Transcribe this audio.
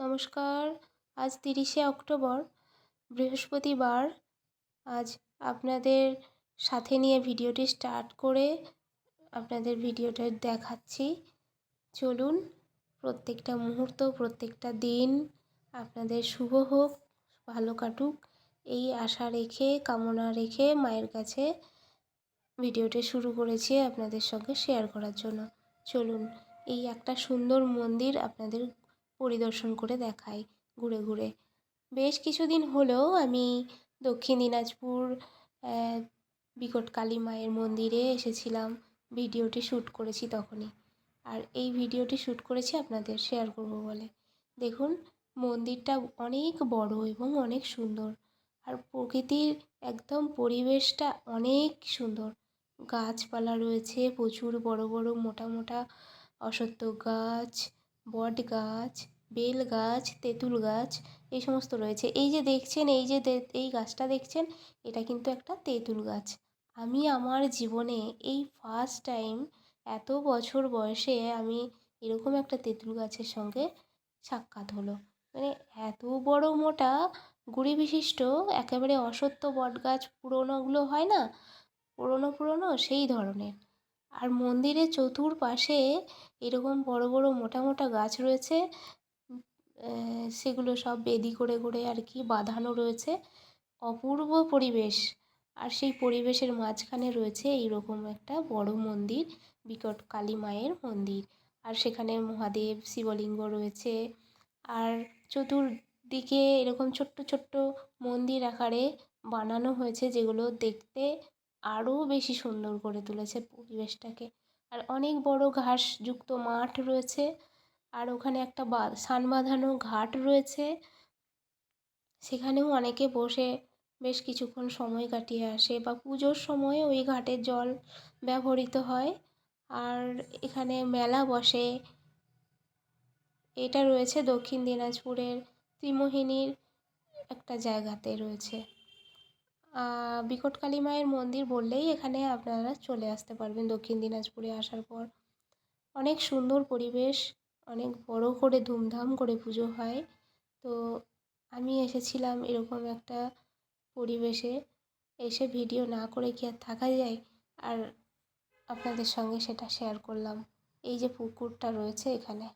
নমস্কার। আজ তিরিশে অক্টোবর, বৃহস্পতিবার। আজ আপনাদের সাথে নিয়ে ভিডিওটি স্টার্ট করে আপনাদের ভিডিওটা দেখাচ্ছি। চলুন, প্রত্যেকটা মুহূর্ত, প্রত্যেকটা দিন আপনাদের শুভ হোক, ভালো কাটুক, এই আশা রেখে, কামনা রেখে মায়ের কাছে ভিডিওটি শুরু করেছি আপনাদের সঙ্গে শেয়ার করার জন্য। চলুন, এই একটা সুন্দর মন্দির আপনাদের পরিদর্শন করে দেখাই ঘুরে ঘুরে। বেশ কিছুদিন হলেও আমি দক্ষিণ দিনাজপুর বিকট কালী মায়ের মন্দিরে এসেছিলাম। ভিডিওটি শ্যুট করেছি তখনই। আর এই ভিডিওটি শ্যুট করেছি আপনাদের শেয়ার করব বলে। দেখুন, মন্দিরটা অনেক বড় এবং অনেক সুন্দর। আর প্রকৃতির একদম পরিবেশটা অনেক সুন্দর। গাছপালা রয়েছে প্রচুর বড় বড় মোটা মোটা অশ্বত্থ গাছ। বট গাছ বেল গাছ তেঁতুল গাছ এই সমস্ত রয়েছে। এই যে দেখছেন, এই যে এই গাছটা দেখছেন, এটা কিন্তু একটা তেঁতুল গাছ আমি আমার জীবনে এই ফার্স্ট টাইম এত বছর বয়সে আমি এরকম একটা তেঁতুল গাছের সঙ্গে সাক্ষাৎ হলো। মানে এত বড় মোটা, গুড়ি বিশিষ্ট, একেবারে অশ্বত্থ বট গাছ পুরোনোগুলো হয় না? পুরোনো পুরোনো, সেই ধরনের। আর মন্দিরের চতুর্পাশে এরকম বড় বড়, মোটা মোটা গাছ রয়েছে। সেগুলো সব বেদি করে করে আর কি বাঁধানো রয়েছে। অপূর্ব পরিবেশ। আর সেই পরিবেশের মাঝখানে রয়েছে এইরকম একটা বড় মন্দির, বিকট কালী মায়ের মন্দির। আর সেখানে মহাদেব, শিবলিঙ্গ রয়েছে। আর চতুর্দিকে এরকম ছোট্ট ছোট্ট মন্দির আকারে বানানো হয়েছে যেগুলো দেখতে আরও বেশি সুন্দর করে তুলেছে পরিবেশটাকে। আর অনেক বড় ঘাসযুক্ত মাঠ রয়েছে, আর ওখানে একটা বা সান বাঁধানো ঘাট রয়েছে। সেখানেও অনেকে বসে বেশ কিছুক্ষণ সময় কাটিয়ে আসে বা পুজোর সময় ওই ঘাটের জল ব্যবহৃত হয়। আর এখানে মেলা বসে। এটা রয়েছে দক্ষিণ দিনাজপুরের ত্রিমোহিনীর একটা জায়গাতে রয়েছে। বিকট কালী মায়ের মন্দির বললেই এখানে আপনারা চলে আসতে পারবেন দক্ষিণ দিনাজপুরে আসার পর। অনেক সুন্দর পরিবেশ, অনেক বড় করে ধুমধাম করে পুজো হয়। তো আমি এসেছিলাম এরকম একটা পরিবেশে, এসে ভিডিও না করে কি আর থাকা যায়? আর আপনাদের সঙ্গে সেটা শেয়ার করলাম। এই যে পুকুরটা রয়েছে এখানে।